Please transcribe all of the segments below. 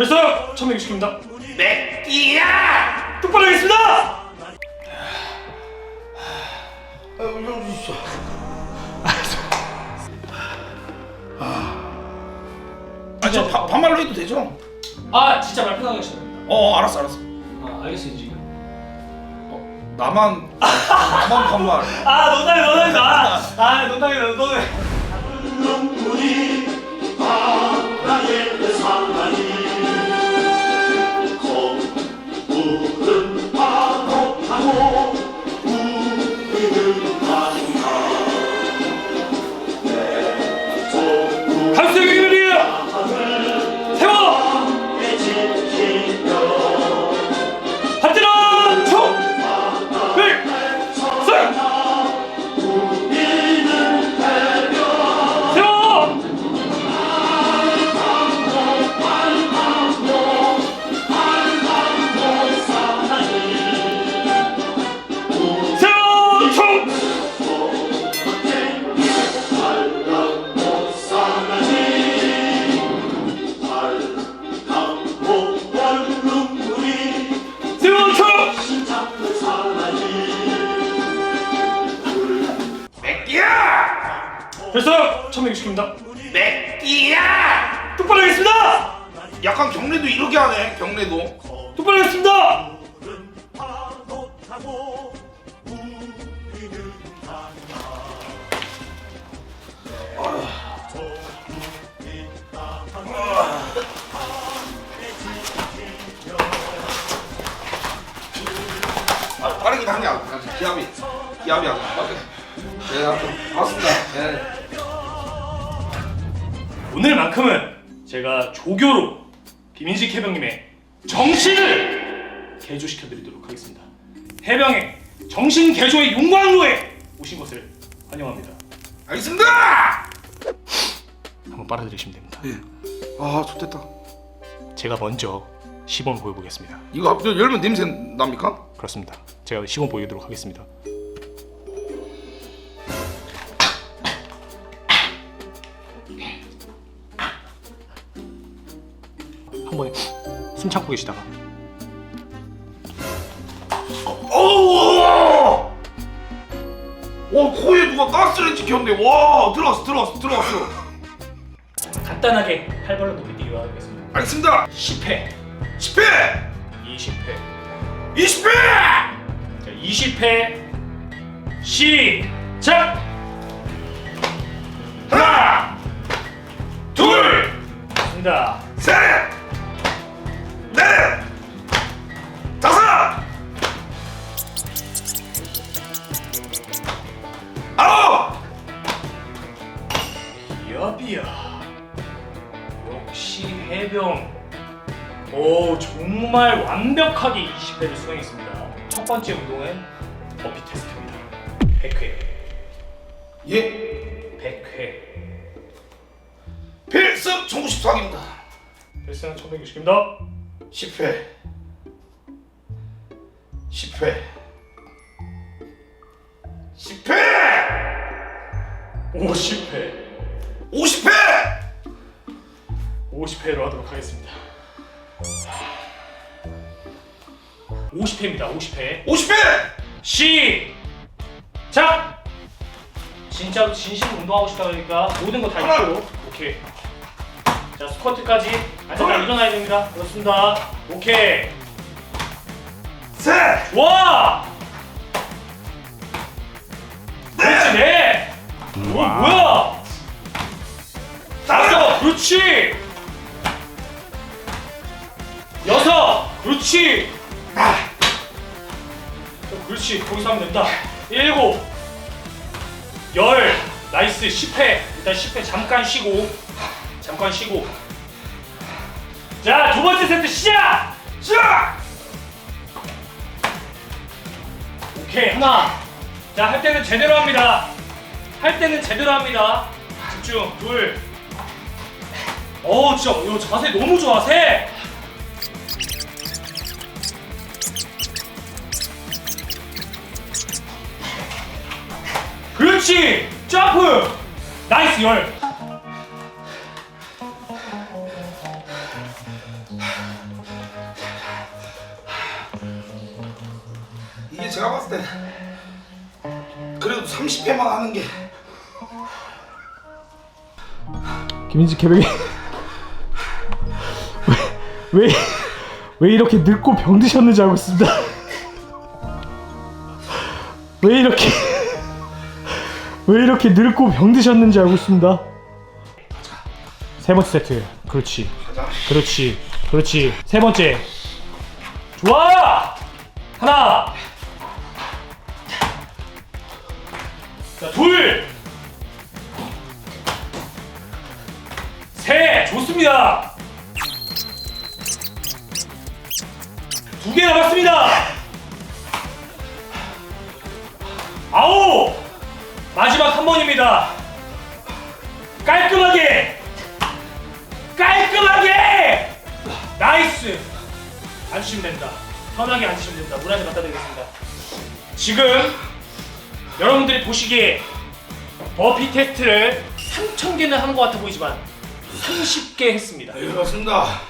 됐어요! 1160입니다. 맥기야! 똑바로 하겠습니다! 아, 올려주십시오. 아, 저 바, 반말로 해도 되죠? 아, 진짜 말 편하게 하시면 됩니다. 어, 알았어, 알았어. 아, 알겠어요, 지금. 어, 나만 나만 반말. 아, 농담이 농담이다. 아, 아 농담이 농담이. 감수기분이야. 됐어요. 1160입니다. 맥기야! 똑바로 하겠습니다. 약간 경례도 이렇게 하네. 경례도. 똑바로 하겠습니다. 아, 빠르긴 하냐. 기압이 기압이 안 맞아. 네, 아무튼 반갑습니다. 네. 오늘만큼은 제가 조교로 김인식 해병님의 정신을 개조시켜드리도록 하겠습니다. 해병의 정신 개조의 용광로에 오신 것을 환영합니다. 알겠습니다. 한번 빨아들이시면 됩니다. 예. 아, 좋겠다. 제가 먼저 시범 보여보겠습니다. 이거 앞- 열면 냄새 납니까? 그렇습니다. 제가 시범 보여드리도록 하겠습니다. 번에 숨 참고 계시다가 오! 와 코에 누가 가스를 찍혔네. 와 들어왔어 들어왔어 들어왔어. 간단하게 팔벌로 높이 뛰기 하겠습니다. 알겠습니다. 10회, 10회, 20회, 20회. 자, 20회 시작! 하나, 둘, 입니다. 셋, 정말 완벽하게 20회를 수행했습니다. 첫 번째 운동은 버피 테스트입니다. 100회. 예, 100회. 필승 정구십 수학입니다. 헬스는 1160입니다. 10회, 10회, 10회, 50회. 50회. 50회로 하도록 하겠습니다 50회입니다 50회. 50회! 시작! 진짜로 진심으로 운동하고 싶다 그러니까 모든 거 다 하나. 있고. 오케이. 자 스쿼트까지 앉았다 둘. 일어나야 됩니다. 그렇습니다. 오케이. 셋! 와! 그렇지 네! 오, 뭐야? 다섯 그렇지! 여섯 그렇지 그렇지 거기서 하면 된다. 일곱 열 나이스 10회. 일단 10회 잠깐 쉬고 잠깐 쉬고. 자 두 번째 세트 시작! 시작! 오케이. 하나. 자 할 때는 제대로 합니다. 할 때는 제대로 합니다. 집중 둘. 어우 진짜 이거 자세 너무 좋아. 셋 그렇지! 점프! 나이스 열! 이게 제가 봤을 때 그래도 30회만 하는 게 김인지 개벽이 왜, 왜, 왜 이렇게 늙고 병드셨는지 알고 있습니다. 왜 이렇게 왜 이렇게 늙고 병드셨는지 알고 있습니다. 세 번째 세트, 그렇지. 그렇지, 그렇지. 세 번째, 좋아. 하나. 자, 둘. 셋. 좋습니다. 두 개 남았습니다. 아홉. 마지막 한 번입니다. 깔끔하게. 깔끔하게. 나이스. 앉으시면 됩니다. 편하게 앉으시면 한잔 갖다 드리겠습니다. 지금 여러분들이 보시기에 버피 테스트를 3,000개는 한 것 같아 보이지만 30개 했습니다. 네 그렇습니다.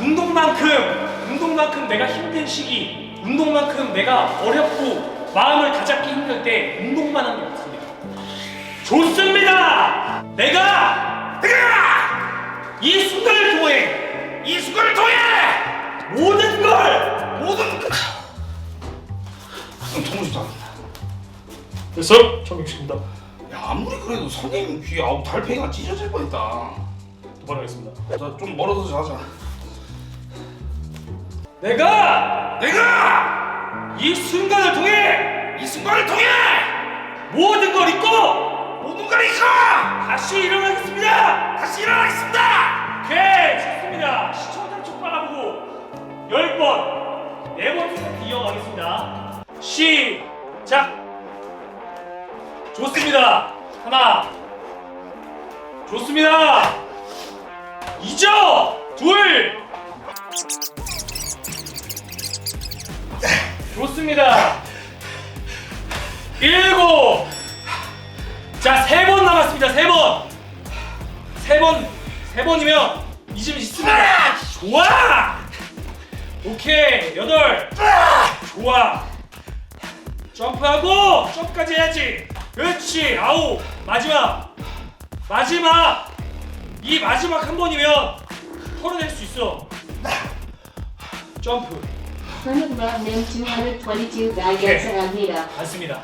운동만큼 운동만큼 내가 힘든 시기, 운동만큼 내가 어렵고 마음을 다잡기 힘들 때 운동만 한게 없습니다. 좋습니다. 내가 내가 이 순간을 통해 이 순간을 통해 모든 걸 모든 너무 좋다. 됐어? 정육식입니다. 야 아무리 그래도 선생님 귀 아우 달팽이가 찢어질 뻔했다. 도발하겠습니다. 자좀 멀어서 자자. 내가 내가 이 순간을 통해 이 순간을 통해 모든 걸 잊고 모든 걸 잊고 다시 일어나겠습니다. 다시 일어나겠습니다. 오케이 좋습니다. 시청자 쪽 바라보고 열 번, 네 번째 세트 이어가겠습니다. 시작. 좋습니다. 하나. 좋습니다. 이죠. 둘. 좋습니다. 일곱. 자, 세 번 남았습니다. 세 번. 세 번, 세 번이면 이쯤 있습니다. 좋아. 오케이, 여덟. 좋아. 점프하고 점프까지 해야지. 그렇지. 아홉. 마지막. 마지막. 이 마지막 한 번이면 털어낼 수 있어. 점프. Rock NIM 222 Baguettes Almeida. 맞습니다.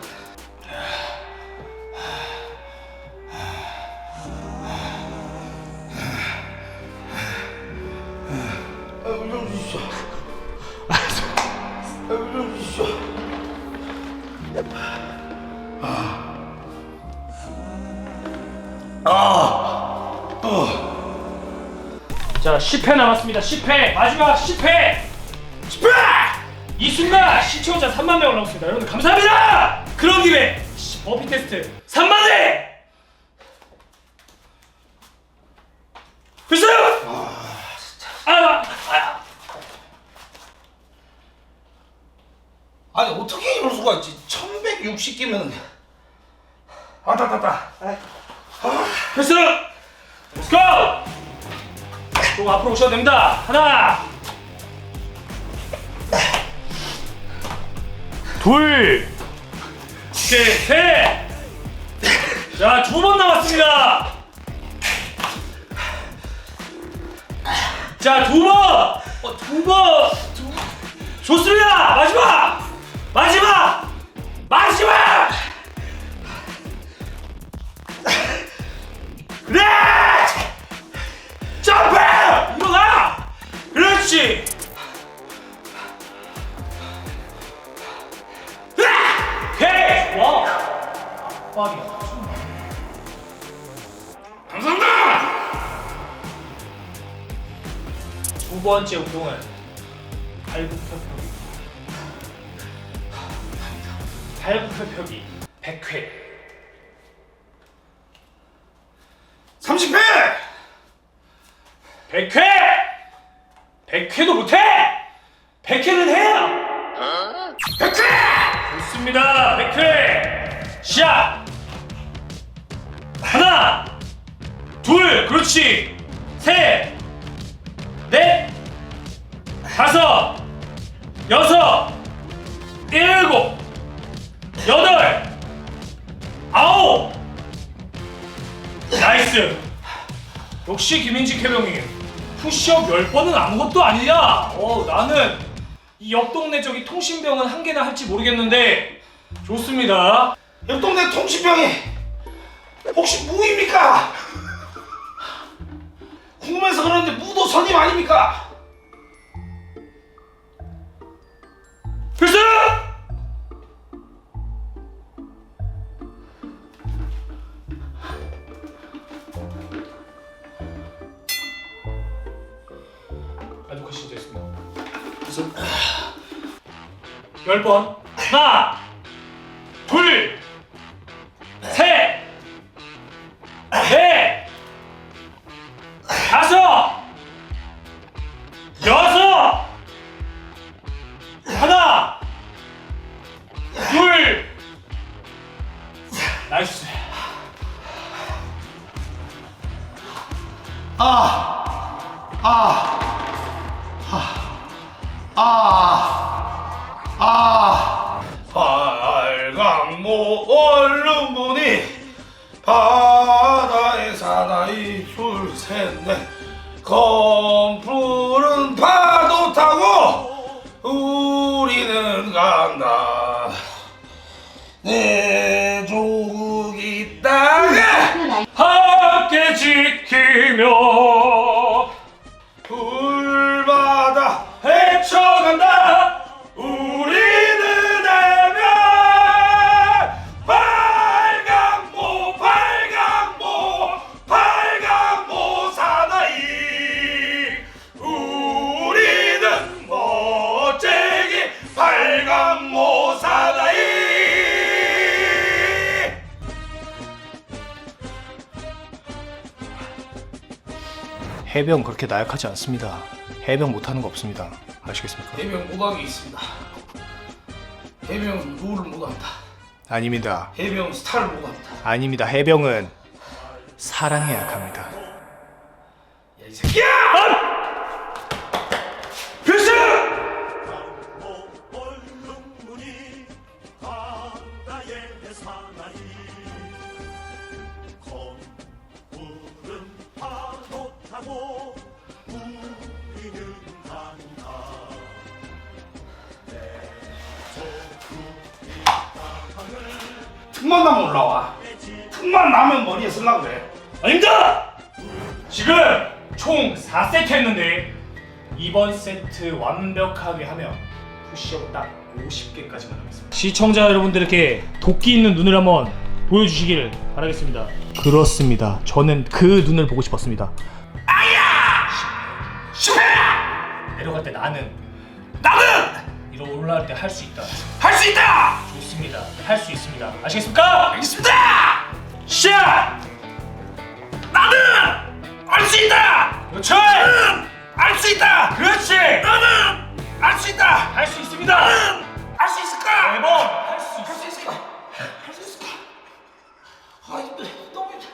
자, 10회 남았습니다. 10회. 마지막 10회. 10회! 이 순간 시청자 3만 명 넘었습니다. 여러분들 감사합니다! 그런 김에 시- 버피 테스트 3만 회! 됐어요! 아, 아, 아니 어떻게 이럴 수가 있지? 1160개면 아따따따. 됐어! Let's go! 또 앞으로 오셔도 됩니다. 하나, 둘, 셋, 셋. 자, 두 번 남았습니다. 자, 두 번. 어, 두 번. 두... 좋습니다. 마지막. 마지막. 마지막. 번째 운동은 발굽혀 펴기 발굽혀 펴기 100회 30회. 100회! 100회도 못해! 100회는 해야! 100회! 좋습니다. 100회! 시작! 하나! 둘! 그렇지! 셋! 넷! 다섯! 여섯! 여덟, 아홉. 나이스. 역시 김인지 캐병이 푸시업 열 번은 아무것도 아니야. 어 나는 이 옆 동네 저기 통신병은 한 개나 할지 모르겠는데 좋습니다. 옆 동네 통신병이 혹시 무입니까? 궁금해서 그러는데 무도 선임 아닙니까? 필승! 아, 녹화 시작했습니다. 필승. 열 번. 하나, 둘, 셋, 넷, 다섯, 여섯, 해병 그렇게 나약하지 않습니다. 해병 못하는 거 없습니다. 아시겠습니까? 해병 못하게 있습니다 해병은 룰을 못한다 아닙니다. 해병 스타를 못한다 아닙니다. 해병은 사랑에 약합니다. 야 이 새끼야 틈만 나면 올라와 틈만 나면 머리에 쓸라 그래 아닙니다. 지금 총 4세트 했는데 이번 세트 완벽하게 하면 푸시업 딱 50개까지만 하겠습니다. 시청자 여러분들께 도끼 있는 눈을 한번 보여주시길 바라겠습니다. 그렇습니다. 저는 그 눈을 보고 싶었습니다. 내려갈 때 나는 나는 이러 올라갈 때 할 수 있다. 할 수 있다 좋습니다. 할 수 있습니다. 아시겠습니까? 알겠습니다 샷! 나는 할수 있다 그렇지! 할수 있다 그렇지! 나는 할수 있다 할 수 있습니다. 할수 있을까 매번 할수 있어. 할수 있을까 할 수 있을까 아 힘들어 너무 힘들어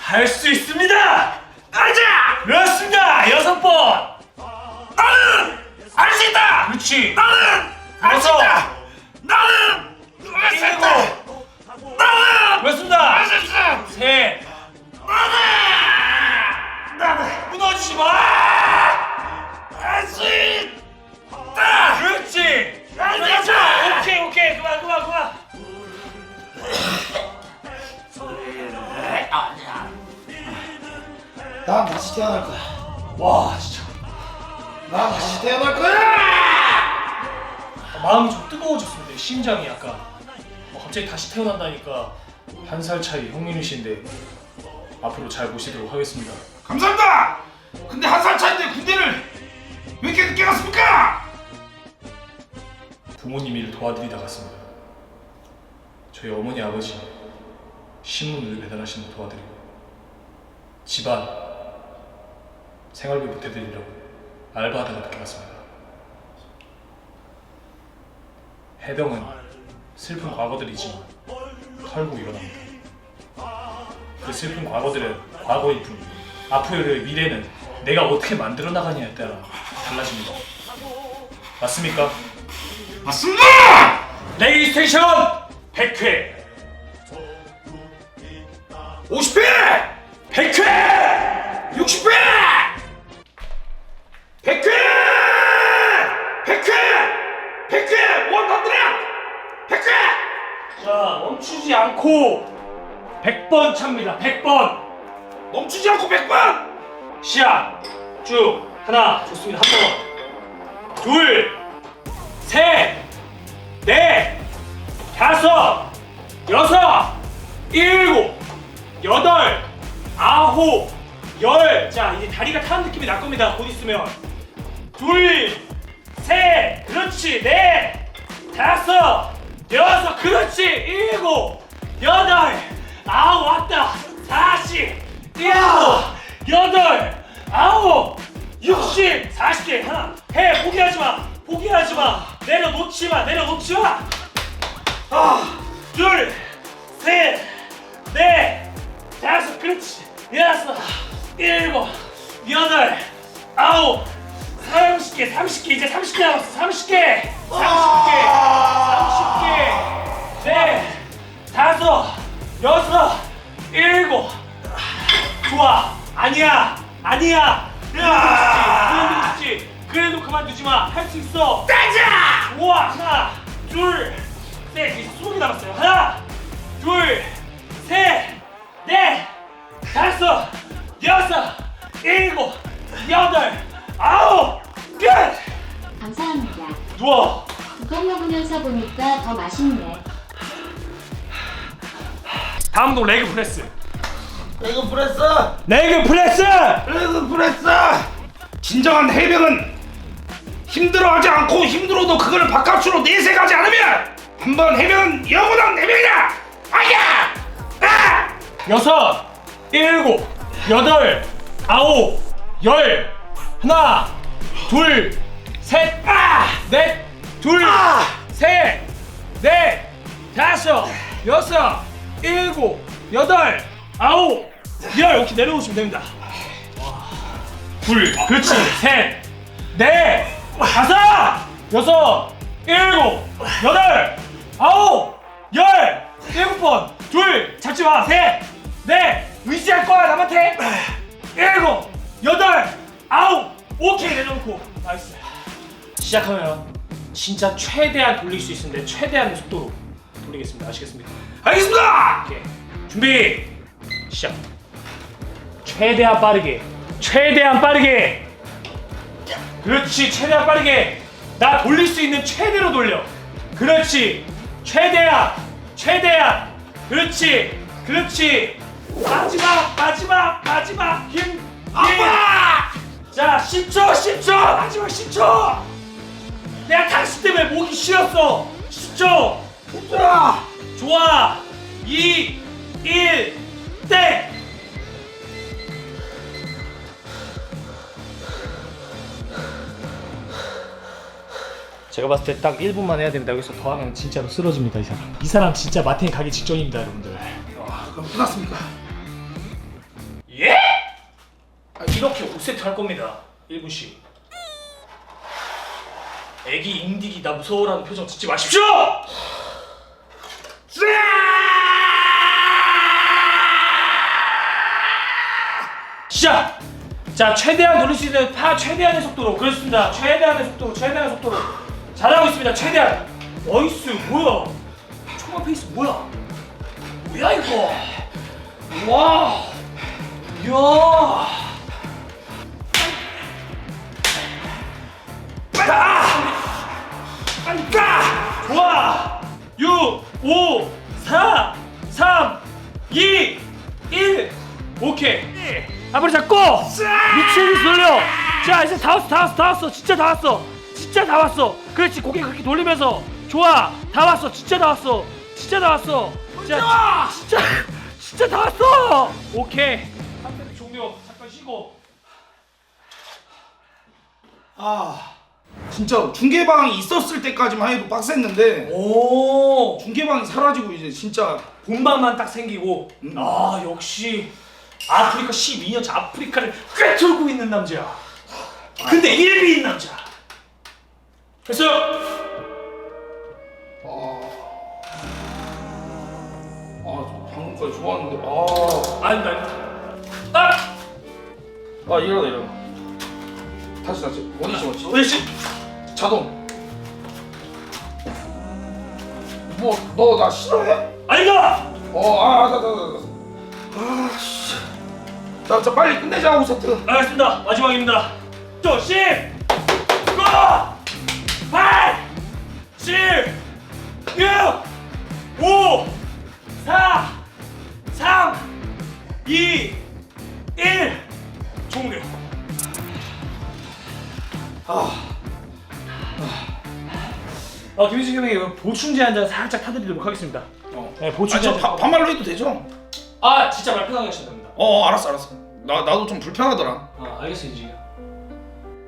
할 수 있습니다. 가자 그렇습니다. 그렇지. 나는 그래서 있다 나는 있다 일곱. 나는 그렇습니다. 있다 셋. 나는 나는 무너지지 마. 할수 있다 그렇지. 있다 오케이 오케이 그만 그만 그만. 난 다시 태어날 거야 와 진짜 난 다시 태어날 거야 마음이 좀 뜨거워졌습니다. 심장이 약간 어, 갑자기 다시 태어난다니까 한 살 차이 형님이신데 앞으로 잘 모시도록 하겠습니다. 감사합니다 근데 한 살 차인데 군대를 왜 이렇게 늦게 갔습니까 부모님 일을 도와드리다 갔습니다. 저희 어머니 아버지 신문을 배달하시는 거 도와드리고 집안 생활비 보태드리려고 알바하다가 늦게 갔습니다. 해병은 슬픈 과거들이지만 털고 일어납니다. 그 슬픈 과거들은 과거일 뿐 앞으로의 미래는 내가 어떻게 만들어 나가냐에 따라 달라집니다. 맞습니까? 맞습니다! 레이스테이션 100회 50회! 100회 60회! 100회! 100회! 100회! 원한드라! 100회! 자 멈추지 않고 100번 찹니다. 100번. 멈추지 않고 100번! 시작. 쭉. 하나 좋습니다. 한 번 둘 셋 넷 다섯 여섯 일곱 여덟 아홉 열 자 이제 다리가 타는 느낌이 날 겁니다. 곧 있으면. 둘 셋. 그렇지. 넷 다섯 여섯 그렇지. 일곱 여덟. 아홉 왔다. 사십. 일곱 여덟. 아홉 육십. 사십 개. 하나. 해 포기하지 마. 포기하지 마. 내려놓지 마. 내려놓지 마. 아, 둘, 셋, 넷, 다섯, 그렇지, 여섯, 일곱, 여덟, 아홉, 삼십 개, 삼십 개, 이제 삼십 개 남았어, 삼십 개, 삼십 개, 삼십 개, 넷, 다섯, 여섯, 일곱, 좋아, 아니야, 아니야, 그래도 그렇지, 그래도 그만두지 마, 할 수 있어. 가자! 좋아, 하나, 둘. 셋, 이제 스무 개 남았어요. 하나, 둘, 셋, 넷, 다섯, 여섯, 일곱, 여덟, 아홉, 끝! 감사합니다. 누워. 그거 먹으면서 보니까 더 맛있네. 다음 운동 레그 프레스. 레그 프레스! 레그 프레스! 레그 프레스! 진정한 해병은 힘들어하지 않고 힘들어도 그걸 바깥으로 내색하지 않으면 한번 해병은 영원한 해병이다! 아야! 아! 여섯, 일곱, 여덟, 아홉, 열, 하나, 둘, 셋, 아! 넷, 둘, 셋, 넷, 다섯, 여섯, 일곱, 여덟, 아홉, 열. 오케이 내려오시면 됩니다. 둘, 그렇지, 셋, 넷, 다섯, 여섯, 일곱, 여덟, 아홉, 열, 일곱 번, 둘, 잡지 마, 셋, 넷, 의지할 거야 남한테, 일곱, 여덟, 아홉, 오케이 내려놓고, 나이스. 시작하면 진짜 최대한 돌릴 수 있는데 최대한의 속도로 돌리겠습니다. 아시겠습니까? 알겠습니다! 오케이. 준비 시작 최대한 빠르게 최대한 빠르게 그렇지 최대한 빠르게 나 돌릴 수 있는 최대로 돌려 그렇지 최대한 최대한 그렇지 그렇지 마지막 마지막 마지막 힘 아빠 자 10초 10초 마지막 10초 내가 당신 때문에 목이 쉬었어 10초 힘들어! 좋아 2 1 땡! 제가 봤을 때 딱 1분만 해야 됩니다. 여기서 더 하면 진짜로 쓰러집니다, 이 사람. 이 사람 진짜 마틴 가기 직전입니다, 여러분들. 그럼 끝났습니까? 예? 아, 이렇게 5세트 할 겁니다. 1분씩. 애기 인디기 나 무서워라는 표정 짓지 마십시오! 시작! 자, 최대한 돌릴 수 있는 파 최대한의 속도로 그렇습니다. 최대한의 속도로, 최대한의 속도로 잘하고 있습니다. 최대한. 나이스, 뭐야? 초반 페이스 뭐야? 뭐야 이거? 와, 이야. 5, 4, 3, 2, 1. 오케이. 앞으로 잡고! 미친 돌려! 자, 이제 다 왔어, 다 왔어, 다 왔어. 진짜 다 왔어. 진짜 다 왔어. 그렇지, 고개 그렇게 돌리면서. 좋아! 다 왔어. 진짜 다 왔어. 진짜 다 왔어. 자, 진짜, 진짜 다 왔어! 오케이. 한 세트 종료. 잠깐 쉬고. 아 진짜로 중계방이 있었을 때까지만 해도 빡셌는데 오! 중계방이 사라지고 이제 진짜 본방만 딱 생기고 음. 아 역시 아프리카 12년차 아프리카를 꿰뚫고 있는 남자야 근데 1위인 남자 됐어요. 아, 방금까지 좋았는데. 아, 아닙니다. 아닙니다. 아! 아 일어나 일어나. 다시 다시. 어디 있어 어디? 어디 씨? 자동. 뭐 너 나 싫어해? 아니다. 어, 아, 나, 나, 나, 나. 아, 씨. 자, 자, 빨리 끝내자, 우세트. 알겠습니다. 마지막입니다. 또 10, 9, 8, 7, 6, 5, 4, 3, 2, 1. 종료. 아, 김희수 형님 보충제 한 잔 살짝 타드리도록 하겠습니다. 어. 네, 보충제 저 바. 반말로 해도 되죠? 아, 진짜 말 편하게 하셔도 됩니다. 어, 알았어, 알았어. 나, 나도 좀 불편하더라. 아, 알겠어요, 이제.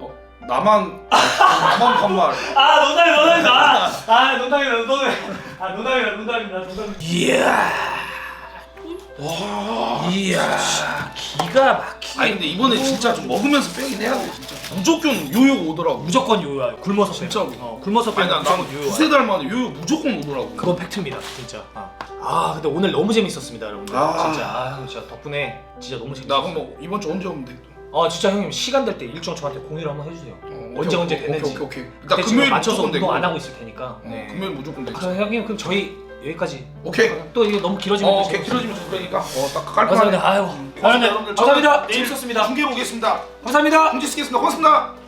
어, 나만, 나만 반말. 아 농담이 농담이다 아, 아 농담이다 농담이 아 농담이다 농담이다 농담 이야. 와, 이야. 기가 막히게 아니, 근데 이번에 진짜 좀 먹으면서 빼긴 해야 돼, 진짜. 무조건 요요 오더라고. 무조건 요요야 굶어서 빼. 진짜로. 어 굶어서 아니, 빼면 나, 나 무조건 두세 달 만에 요요 무조건 오더라고. 그건 팩트입니다, 진짜. 아, 아, 근데 오늘 너무 재밌었습니다, 여러분들. 아. 진짜, 아, 진짜 덕분에 진짜 너무 나 재밌었어요. 그럼 뭐 이번 주 언제 오면 돼? 또? 아, 진짜 형님 시간 될 때 일정 저한테 공유를 한번 해주세요. 어, 언제 오케이, 언제 오케이, 되는지. 오케이, 오케이. 일단 그때 지금 금요일 맞춰서 무조건 운동 되고. 안 하고 있을 테니까. 어, 네. 금요일 무조건. 아, 형님 그럼 저희 여기까지. 오케이. 또 이게 너무 길어지면 어, 또 오케이. 길어지면 좀 그러니까. 어, 딱 깔끔하네. 감사합니다. 아유, 고맙습니다, 여러분들. 감사합니다. 저는 내일 재밌었습니다. 중계 보겠습니다. 감사합니다 공지 쓰겠습니다. 고맙습니다.